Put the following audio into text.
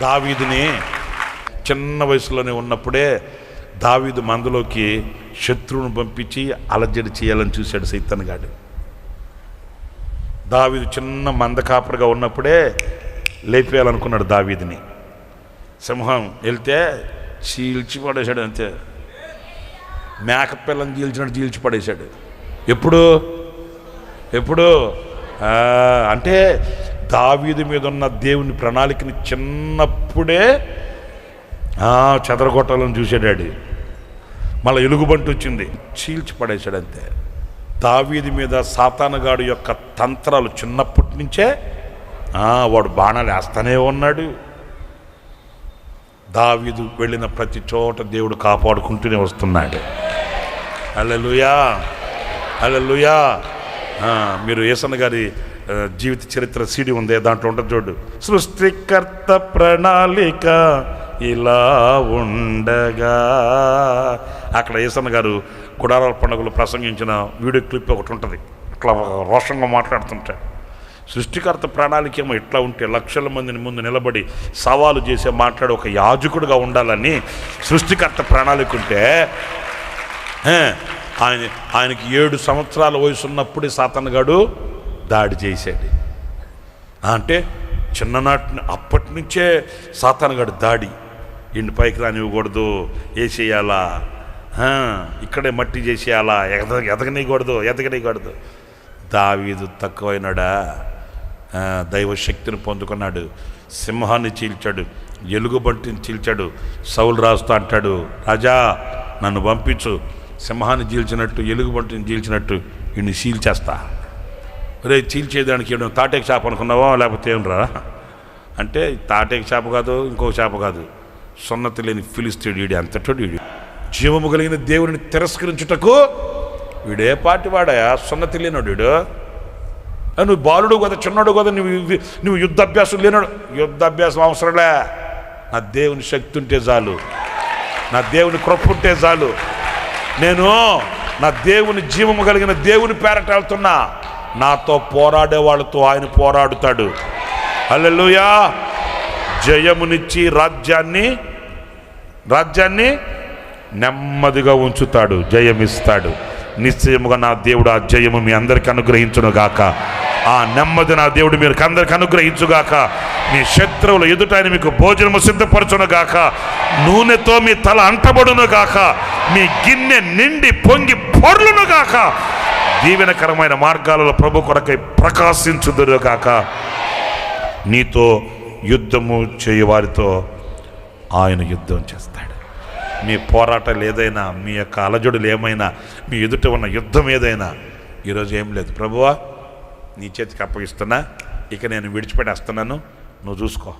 దావీదుని చిన్న వయసులోనే ఉన్నప్పుడే దావీదు మందలోకి శత్రువును పంపించి అలజడి చేయాలని చూశాడు సైతన్గాడు దావీదు చిన్న మంద కాపరిగా ఉన్నప్పుడే లేపేయాలనుకున్నాడు దావీదిని. సింహం వెళ్తే చీల్చి పడేశాడు అంతే. మేక పిల్లని చీల్చినట్టు చీల్చి పడేశాడు. ఎప్పుడు? ఎప్పుడు? అంటే దావీదు మీద ఉన్న దేవుని ప్రణాళికని చిన్నప్పుడే ఆ, చెదరగొట్టాలని మళ్ళీ ఎలుగుబంటి వచ్చింది. చీల్చి పడేశాడు అంతే. దావీది మీద సాతానగాడు యొక్క తంత్రాలు చిన్నప్పటి నుంచే వాడు బాణాలు వేస్తానే ఉన్నాడు. దావీదు వెళ్ళిన ప్రతి చోట దేవుడు కాపాడుకుంటూనే వస్తున్నాడు. అల్లెలుయా అల్లెలుయా మీరు ఏసన్న గారి జీవిత చరిత్ర సీడి ఉంది దాంట్లో ఉంటుంది చూడు. సృష్టికర్త ప్రణాళిక ఇలా ఉండగా. అక్కడ ఈసన్న గారు గుడారాల పండుగలు ప్రసంగించిన వీడియో క్లిప్ ఒకటి ఉంటుంది. అట్లా రోషంగా మాట్లాడుతుంటాడు సృష్టికర్త ప్రణాళిక ఏమో ఇట్లా ఉంటే లక్షల మందిని ముందు నిలబడి సవాలు చేసే మాట్లాడే ఒక యాజకుడుగా ఉండాలని సృష్టికర్త ప్రణాళిక ఉంటే ఆయన ఆయనకి ఏడు సంవత్సరాల వయసు ఉన్నప్పుడే సాతనగాడు దాడి చేశాడు అంటే చిన్ననాటి అప్పటి నుంచే సాతానగాడు దాడి. ఇంటి పైకి రానివ్వకూడదు వేసేయాలా? ఇక్కడే మట్టి చేసేయాలా? ఎద ఎదగనీయకూడదు ఎదగనీయకూడదు. దావీదు తక్కువైనాడా? దైవశక్తిని దైవ శక్తిని పొందుకున్నాడు. సింహాన్ని చీల్చాడు. ఎలుగుబంటిని చీల్చాడు. సౌలు రాస్తూ అంటాడు రాజా నన్ను పంపించు. సింహాన్ని చీల్చినట్టు ఎలుగుబంటిని చీల్చినట్టు వీడిని చీల్చేస్తా రే చీల్చేదానికి ఏడు తాటేక చేప అనుకున్నావా? లేకపోతే ఏమరా? అంటే తాటేక చేప కాదు ఇంకో చేప కాదు. సున్నతి లేని ఫిలిస్తీడు వీడి అంతటోడు వీడి జీవము కలిగిన దేవుడిని తిరస్కరించుటకు వీడే పాటి వాడాయా సున్నతి లేనోడు వీడు నువ్వు బాలుడు కదా చిన్నోడు కదా నువ్వు నువ్వు యుద్ధాభ్యాసం లేనాడు. యుద్ధాభ్యాసం అవసరంలే నా దేవుని శక్తి ఉంటే చాలు. నా దేవుని కృప ఉంటే చాలు. నేను నా దేవుని జీవము కలిగిన దేవుని పేరట వెళ్తున్నా. నాతో పోరాడే వాళ్ళతో ఆయన పోరాడుతాడు. అల్లెలుయా జయమునిచ్చి రాజ్యాన్ని రాజ్యాన్ని నెమ్మదిగా ఉంచుతాడు జయమిస్తాడు. నిశ్చయముగా నా దేవుడు ఆ జయము మీ అందరికి అనుగ్రహించును గాక ఆ నెమ్మది నా దేవుడు మీరు అందరికి అనుగ్రహించుగాక. మీ శత్రువుల ఎదుట ఆయన మీకు భోజనము సిద్ధపరచును గాక నూనెతో మీ తల అంటబడునుగాక. మీ గిన్నె నిండి పొంగి పొర్లునుగాక. దీవెనకరమైన మార్గాలలో ప్రభు కొరకై ప్రకాశించుదురు కాక నీతో యుద్ధము చేయవారితో ఆయన యుద్ధం చేస్తాడు. మీ పోరాటాలు ఏదైనా మీ యొక్క అలజడులు ఏమైనా మీ ఎదుట ఉన్న యుద్ధం ఏదైనా ఈరోజు ఏం లేదు. ప్రభువా నీ చేతికి అప్పగిస్తున్నా ఇక నేను విడిచిపెట్టేస్తున్నాను. నువ్వు చూసుకో.